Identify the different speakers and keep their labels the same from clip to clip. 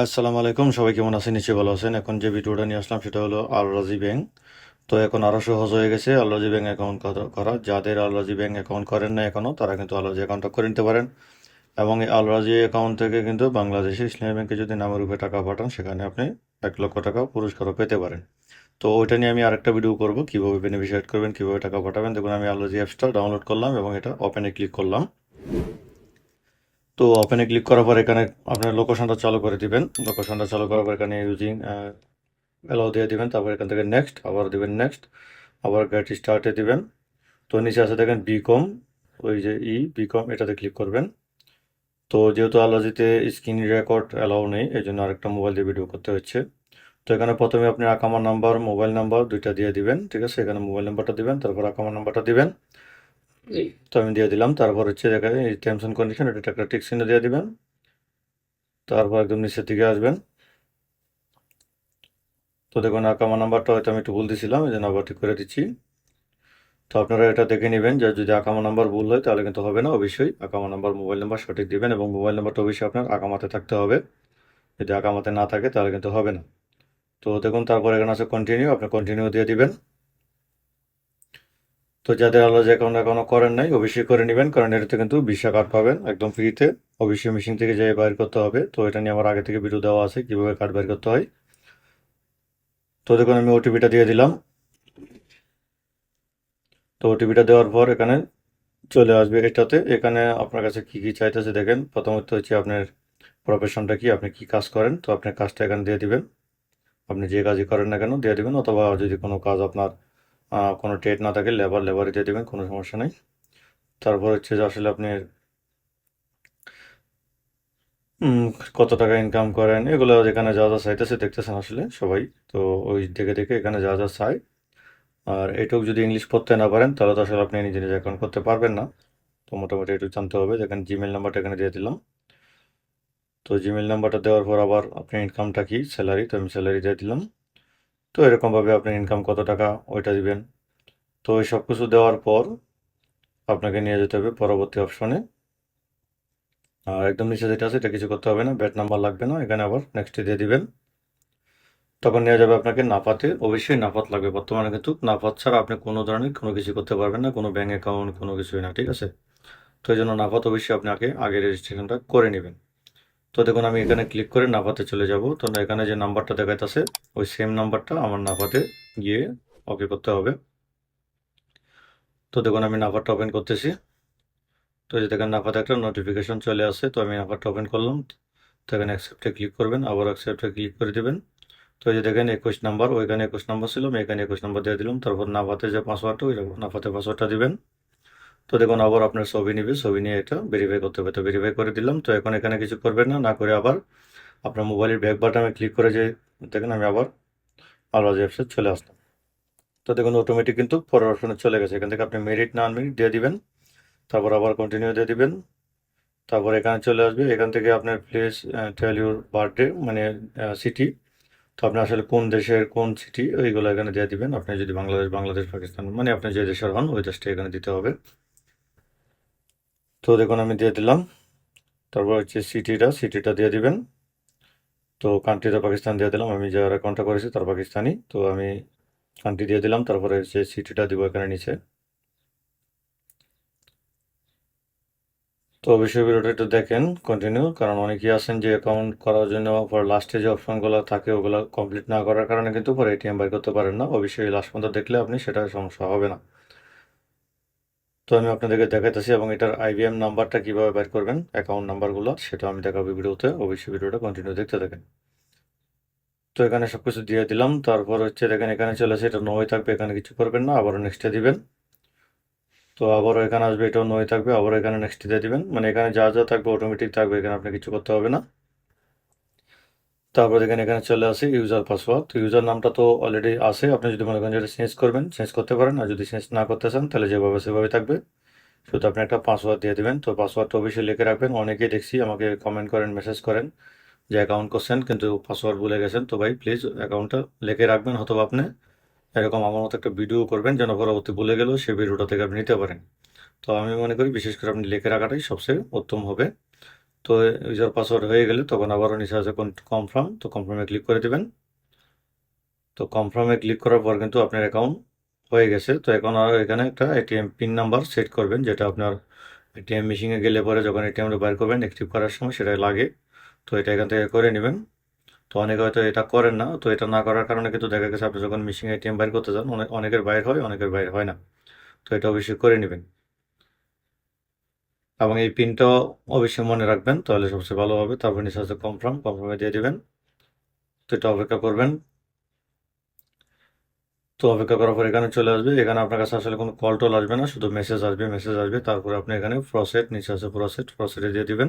Speaker 1: আসসালামু আলাইকুম, সবাই কেমন আছেন? নিশ্চয়ই ভালো আছেন। এখন যে ভিডিওটা নিয়ে আসলাম, সেটা হলো আল রাজি ব্যাংক। তো এখন আরও সহজ হয়ে গেছে আল রাজি ব্যাংক অ্যাকাউন্ট করা যাদের আল রাজি ব্যাংক অ্যাকাউন্ট করেন না এখনও তারা কিন্তু আল রাজি অ্যাকাউন্টটা করে নিতে পারেন। এবং এই আল রাজি অ্যাকাউন্ট থেকে কিন্তু বাংলাদেশে ইসলামী ব্যাংকে যদি নামের উপরে টাকা পাঠান, সেখানে আপনি এক লক্ষ টাকা পুরস্কারও পেতে পারেন। তো ওইটা নিয়ে আমি আরেকটা ভিডিও করব, কীভাবে বেনিফিশিয়েট করবেন, কীভাবে টাকা পাঠাবেন। দেখুন, আমি আল রাজি অ্যাপসটা ডাউনলোড করলাম এবং এটা ওপেনে ক্লিক করলাম। তো ওপেনে ক্লিক করার পর এখানে আপনার লোকেশনটা চালু করে দিবেন। লোকেশনটা চালু করার পর এখানে ইউজিং অ্যালাউ দিয়ে দিবেন। তারপর এখান থেকে নেক্সট আবার দিবেন নেক্সট আবার গেট স্টার্টে দিবেন। তো নিচে আছে দেখেন বিকম ওই যে ই বিকম এটাতে ক্লিক করবেন। তো যেহেতু আলাজিতে স্ক্রিন রেকর্ড অ্যালাউ নেই, এই জন্য আরেকটা মোবাইল দিয়ে ভিডিও করতে হচ্ছে। তো এখানে প্রথমে আপনি আকামার নাম্বার মোবাইল নাম্বার দুইটা দিয়ে দিবেন, ঠিক আছে? এখানে মোবাইল নাম্বারটা দিবেন, তারপর আকামার নাম্বারটা দিবেন। তো আমি দিয়ে দিলাম, তারপর হচ্ছে দেখেন এই টার্মস অ্যান্ড কন্ডিশন এটা একটা টিক চিহ্ন দিয়ে দিবেন। তারপর একদম নিচের দিকে আসবেন। তো দেখুন আকামা নাম্বারটা হয়তো আমি একটু ভুল দিছিলাম, এই জন্য আবার ঠিক করে দিচ্ছি। তো আপনারা এটা দেখে নেবেন যে যদি আকামা নাম্বার ভুল হয়, তাহলে কিন্তু হবে না, অবশ্যই। আকামা নাম্বার মোবাইল নাম্বার সঠিক দিবেন এবং মোবাইল নাম্বারটা অবশ্যই আপনার আকামাতে থাকতে হবে। যদি আকামাতে না থাকে, তাহলে কিন্তু হবে না। তো দেখুন, তারপর এখানে আছে কন্টিনিউ আপনি কন্টিনিউ দিয়ে দিবেন। তো যাদের আলাদা অ্যাকাউন্ট এখনও করেন নাই, অবশ্যই করে নেবেন, কারণ এটাতে কিন্তু ভিসা কার্ড পাবেন, একদম ফ্রিতে। অবশ্যই মেশিন থেকে যাই বাইর করতে হবে। তো এটা নিয়ে আমার আগে থেকে ভিডিও দেওয়া আছে, কীভাবে কার্ড বের করতে হয়। তো দেখুন, আমি ওটিপিটা দিয়ে দিলাম। তো ওটিপিটা দেওয়ার পর এখানে চলে আসবে এটাতে। এখানে আপনার কাছে কি কি চাইতেছে দেখেন। প্রথমত হচ্ছে আপনার প্রফেশনটা কি, আপনি কি কাজ করেন, তো আপনি কাজটা এখানে দিয়ে দিবেন। আপনি যে কাজই করেন না কেন, দিয়ে দিবেন। অথবা যদি কোনো কাজ আপনার কোনো ট্রেড না থাকে লেবার লেবারে দিয়ে দেবেন, কোনো সমস্যা নেই। তারপর হচ্ছে যে আসলে আপনি কত টাকা ইনকাম করেন, এগুলো যেখানে যা যা চাইতেছে দেখতেছেন আসলে সবাই। তো ওই দেখে দেখে এখানে যা যা চাই। আর এটুকু যদি ইংলিশ পড়তে না পারেন, তাহলে তো আসলে আপনি নিজে নিজে অ্যাকাউন্ট করতে পারবেন না। তো মোটামুটি এটুকু জানতে হবে। যেখানে জিমেল নাম্বারটা এখানে দিয়ে দিলাম। তো জিমেল নাম্বারটা দেওয়ার পর আবার আপনি ইনকামটা কি? স্যালারি তো আমি স্যালারি দিয়ে দিলাম। তো এরকমভাবে আপনার ইনকাম কত টাকা ওইটা দিবেন। তো এই সব কিছু দেওয়ার পর আপনাকে নিয়ে যেতে হবে পরবর্তী অপশনে আর একদম নিচে যেটা আছে এটা কিছু করতে হবে না ব্যাট নাম্বার লাগবে না, এখানে আবার নেক্সটে দিয়ে দিবেন। তখন নিয়ে যাবে আপনাকে নাফাতে, অবশ্যই নাফাত লাগবে। বর্তমানে কিন্তু নাফাত ছাড়া আপনি কোনো ধরনের কোনো কিছু করতে পারবেন না, কোনো ব্যাঙ্ক অ্যাকাউন্ট কোনো কিছুই না, ঠিক আছে? তো এই জন্য নাফাত অবশ্যই আপনাকে আগে রেজিস্ট্রেশনটা করে নেবেন। তো দেখুন, আমি এখানে ক্লিক করে নাফাতে চলে যাব। তো এখানে যে নাম্বারটা দেখাইতেছে, ওই সেম নাম্বারটা আমার নাফাতে গিয়ে ওকে করতে হবে। তো দেখুন, আমি নাম্বারটা ওপেন করতেছি। তো যে দেখেন, নাফাতে একটা নোটিফিকেশন চলে আসে তো আমি নাম্বারটা ওপেন করলাম। তো এখানে অ্যাকসেপ্টে ক্লিক করবেন, আবার অ্যাকসেপ্টে ক্লিক করে দেবেন। তো এই যে দেখেন, একুশ নাম্বার ওইখানে একুশ নাম্বার ছিল, আমি এখানে একুশ নাম্বার দিয়ে দিলাম। তারপর নাফাতে যে পাসওয়ার্ডটা ওই নাফাতে পাসওয়ার্ডটা দিবেন। তো দেখুন, আবার আপনার ছবি নিবে, ছবি নিয়ে এটা ভেরিফাই করতে হবে। তো ভেরিফাই করে দিলাম, তো এখন এখানে কিছু করবেন না না করে আবার আপনার মোবাইলের ব্যাক বাটনে ক্লিক করে যে, দেখেন আমি আবার আলাদা অ্যাপসে চলে আসলাম। তো দেখুন অটোমেটিক কিন্তু অপশনে চলে গেছে। এখান থেকে আপনি মেরিট না আনমেরিট দিয়ে দিবেন, তারপর আবার কন্টিনিউ দিয়ে দিবেন, তারপর এখানে চলে আসবে। এখান থেকে আপনার প্লেস টেল ইউর বার্থডে মানে সিটি তো আপনি আসলে কোন দেশের কোন সিটি ওইগুলো এখানে দিয়ে দিবেন। আপনি যদি বাংলাদেশ বাংলাদেশ, পাকিস্তান মানে আপনি যে দেশের হন, ওই দেশটা এখানে দিতে হবে। তো দেখুন, আমি দিয়ে দিলাম। তারপর হচ্ছে সিটিটা সিটিটা দিয়ে দিবেন। তো কান্ট্রিটা পাকিস্তান দিয়ে দিলাম। আমি যার অ্যাকাউন্টটা করেছি তার পাকিস্তানি। তো আমি কান্ট্রি দিয়ে দিলাম। তারপরে হচ্ছে সিটিটা দিব এখানে নিচে। তো অবশ্যই ভিডিওটা একটু দেখেন কন্টিনিউ কারণ অনেকেই আছেন যে অ্যাকাউন্ট করার জন্য পর লাস্টে যে অপশনগুলো থাকে, ওগুলো কমপ্লিট না করার কারণে কিন্তু পরে এটিএম বাই করতে পারেন না। অবশ্যই লাস্ট পর্যন্ত দেখলে আপনি সেটা সমস্যা হবে না। তো আমি আপনাদেরকে দেখাইতেছি এবং এটার আইবিএম নাম্বারটা কীভাবে বের করবেন অ্যাকাউন্ট নাম্বারগুলো, সেটা আমি দেখাবো ভিডিওতে। অবশ্যই ভিডিওটা কন্টিনিউ দেখতে থাকেন। তো এখানে সব কিছু দিয়ে দিলাম। তারপর হচ্ছে দেখেন, এখানে চলে আসে, এটা নয় থাকবে, এখানে কিছু করবেন না, আবারও নেক্সটে দিবেন। তো আবারও এখানে আসবে, এটাও নয় থাকবে, আবারও এখানে নেক্সট দিয়ে দিবেন। মানে এখানে যা যা থাকবে অটোমেটিক থাকবে, এখানে আপনি কিছু করতে হবে না। তারপর দেখেন এখানে চলে আসে ইউজার পাসওয়ার্ড তো ইউজার নামটা তো অলরেডি আছে। আপনি যদি মনে করেন যেটা চেঞ্জ করবেন চেঞ্জ করতে পারেন। আর যদি চেঞ্জ না করতে চান, তাহলে যেভাবে সেভাবে থাকবে। শুধু আপনি একটা পাসওয়ার্ড দিয়ে দেবেন। তো পাসওয়ার্ডটা অবশ্যই লিখে রাখবেন। অনেকেই দেখছি আমাকে কমেন্ট করেন মেসেজ করেন যে অ্যাকাউন্ট করছেন কিন্তু পাসওয়ার্ড ভুলে গেছেন। তো ভাই প্লিজ অ্যাকাউন্টটা লিখে রাখবেন অথবা আপনি এরকম আমার মতো একটা ভিডিও করবেন যেন পরবর্তী ভুলে গেলেও সেই ভিডিওটা থেকে আপনি নিতে পারেন। তো আমি মনে করি বিশেষ করে আপনি লিখে রাখাটাই সবচেয়ে উত্তম হবে। তো ইউজার পাসওয়ার্ড হয়ে গেলে তখন আবারও নিচে আছে কনফার্ম তো কনফার্মে ক্লিক করে দেবেন। তো কনফার্মে ক্লিক করার পর কিন্তু আপনার অ্যাকাউন্ট হয়ে গেছে। তো এখন আর এখানে একটা এটিএম পিন নাম্বার সেট করবেন, যেটা আপনার এটিএম মেশিনে গেলে পরে যখন এটিএমটা বাইর করবেন অ্যাক্টিভ করার সময় সেটা লাগে। তো এটা এখান থেকে করে নেবেন। তো অনেকে হয়তো এটা করেন না, তো এটা না করার কারণে কিন্তু দেখা গেছে আপনি যখন মেশিনে এটিএম বাইর করতে যান অনেক অনেকের বাইর হয়, অনেকের বাইর হয় না। তো এটা অবশ্যই করে নেবেন। এবং এই পিনটাও অবশ্যই মনে রাখবেন, তাহলে সবচেয়ে ভালো হবে। তারপর নিচে আছে কনফার্ম কনফার্মে দিয়ে দেবেন। তো এটা অপেক্ষা করবেন। তো অপেক্ষা করার পর এখানে চলে আসবে। এখানে আপনার কাছে আসলে কোনো কল টল আসবে না, শুধু মেসেজ আসবে মেসেজ আসবে। তারপরে আপনি এখানে প্রসেট নিচে আছে প্রসেট প্রসেটে দিয়ে দিবেন।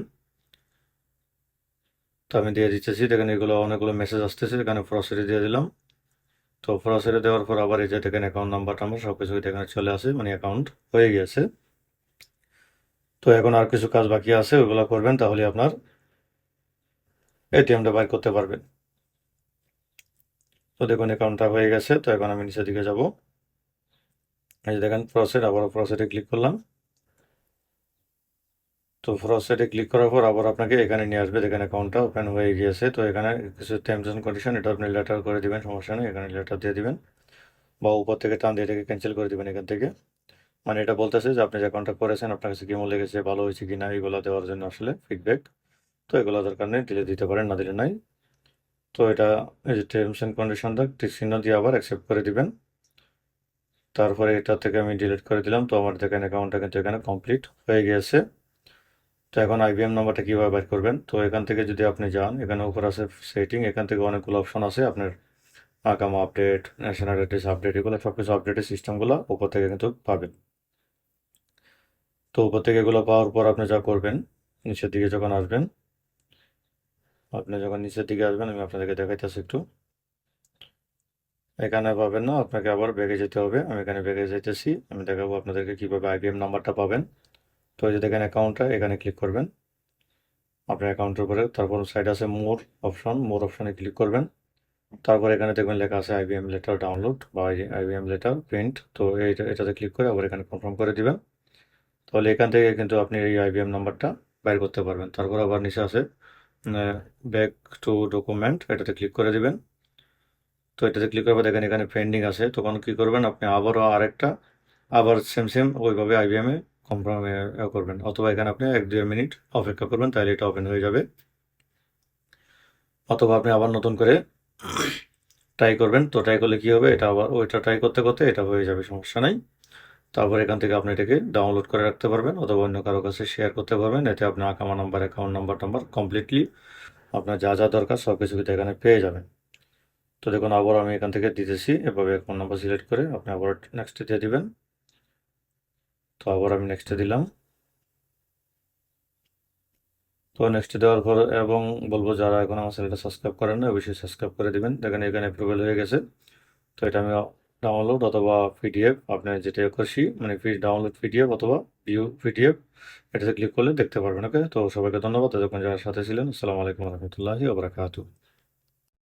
Speaker 1: তো আমি দিয়ে দিতেছি দেখেন এগুলো অনেকগুলো মেসেজ আসতেছে, এখানে প্রসেটে দিয়ে দিলাম। তো প্রসেটে দেওয়ার পর আবার এই যে দেখেন অ্যাকাউন্ট নাম্বার টাম্বার সব কিছু এখানে চলে আসে মানে অ্যাকাউন্ট হয়ে গিয়েছে। তো এখন আর কিছু কাজ বাকি আছে, ওগুলো করবেন, তাহলে আপনার এটিএমটা বাইর করতে পারবেন। তো দেখুন, অ্যাকাউন্টটা হয়ে গেছে, তো এখন আমি নিচের দিকে যাব। এই যে দেখেন প্রসেট আবার প্রসেটে ক্লিক করলাম। তো প্রসেটে ক্লিক করার পর আবার আপনাকে এখানে নিয়ে আসবে, দেখেন অ্যাকাউন্টটা ওপেন হয়ে গিয়েছে। তো এখানে কিছু টার্মস অ্যান্ড কন্ডিশন এটা আপনি লেটার করে দেবেন, সমস্যা নেই, এখানে লেটার দিয়ে দিবেন। বা উপর থেকে টান দিয়ে এটাকে ক্যান্সেল করে দেবেন এখান থেকে। মানে এটা বলতেছে যে আপনি যে অ্যাকাউন্টটা করেছেন, আপনার কাছে কেমন লেগেছে ভালো হয়েছে কি না এগুলো দেওয়ার জন্য আসলে ফিডব্যাক তো এগুলো দরকার নেই, দিলে দিতে পারেন, না দিলে নাই। তো এটা, এই যে টার্মস অ্যান্ড কন্ডিশনটা চিহ্ন দিয়ে আবার অ্যাকসেপ্ট করে দিবেন। তারপরে এটা থেকে আমি ডিলিট করে দিলাম। তো আমার দেখেন অ্যাকাউন্টটা কিন্তু এখানে কমপ্লিট হয়ে গিয়েছে। তো এখন আইবিএম নাম্বারটা কীভাবে বের করবেন? তো এখান থেকে যদি আপনি যান, এখানে উপর আছে সেটিং এখান থেকে অনেকগুলো অপশন আছে। আপনার আগাম আপডেট ন্যাশনাল অ্যাড্রেস আপডেট এগুলো সব কিছু আপডেটের সিস্টেমগুলো উপর থেকে কিন্তু পাবেন। তো উপর থেকে এগুলো পাওয়ার পর আপনি যা করবেন, নিচের দিকে যখন আসবেন, আপনি যখন নিচের দিকে আসবেন, আমি আপনাদেরকে দেখাইতেছি একটু। এখানে পাবেন না, আপনাকে আবার ব্যাগে যেতে হবে। আমি এখানে ব্যাগে যেতেছি আমি দেখাবো আপনাদেরকে কীভাবে আইবিএম নাম্বারটা পাবেন। তো এই যে দেখেন অ্যাকাউন্টটা এখানে ক্লিক করবেন। আপনার অ্যাকাউন্টের উপরে, তারপর সাইড আছে মোর অপশন মোর অপশনে ক্লিক করবেন। তারপর এখানে দেখবেন লেখা আছে আইবিএম লেটার ডাউনলোড বা আইবিএম লেটার প্রিন্ট তো এইটা, এটাতে ক্লিক করে আবার এখানে কনফার্ম করে দিবেন। তাহলে এখান থেকে কিন্তু আপনি এই আইবিএম নাম্বারটা বাইর করতে পারবেন। তারপর আবার নিচে আছে ব্যাক টু ডকুমেন্ট এটাতে ক্লিক করে দেবেন। তো এটাতে ক্লিক করবে দেখেন এখানে পেন্ডিং আছে। তখন কি করবেন আপনি আবারও আরেকটা, আবার সেম সেম ওইভাবে আইবিএম কনফার্ম করবেন। অথবা এখানে আপনি এক দুই মিনিট অপেক্ষা করবেন, তাহলে এটা ওপেন হয়ে যাবে। অথবা আপনি আবার নতুন করে ট্রাই করবেন। তো ট্রাই করলে কি হবে? এটা আবার, ওইটা ট্রাই করতে করতে এটা হয়ে যাবে, সমস্যা নাই। তারপর এখান থেকে আপনি এটাকে ডাউনলোড করে রাখতে পারবেন অথবা অন্য কারও কাছে শেয়ার করতে পারবেন। এতে আপনার আকামা নাম্বার অ্যাকাউন্ট নাম্বার টাম্বার কমপ্লিটলি আপনার যা যা দরকার সব কিছু কিন্তু এখানে পেয়ে যাবেন। তো দেখুন, আবার আমি এখান থেকে দিতেছি। এভাবে অ্যাকাউন্ট নাম্বার সিলেক্ট করে আপনি আবার নেক্সটে দিয়ে দিবেন। তো আবার আমি নেক্সটে দিলাম। তো নেক্সটে দেওয়ার পর এবং বলব যারা এখন আমার চ্যানেলটা সাবস্ক্রাইব করেন না, অবশ্যই সাবস্ক্রাইব করে দিবেন। দেখেন এখানে অ্যাপ্রুভেল হয়ে গেছে। তো এটা আমি ডাউনলোড অথবা পিডিএফ আপনার যেটা খুশি মানে ডাউনলোড পিডিএফ অথবা ভিউ পিডিএফ এটাতে ক্লিক করলে দেখতে পারবেন ওকে তো সবাইকে ধন্যবাদ, এতক্ষণ যারা সাথে ছিলেন, আসসালামু আলাইকুম রহমতুল্লাহি ওবরাকাতু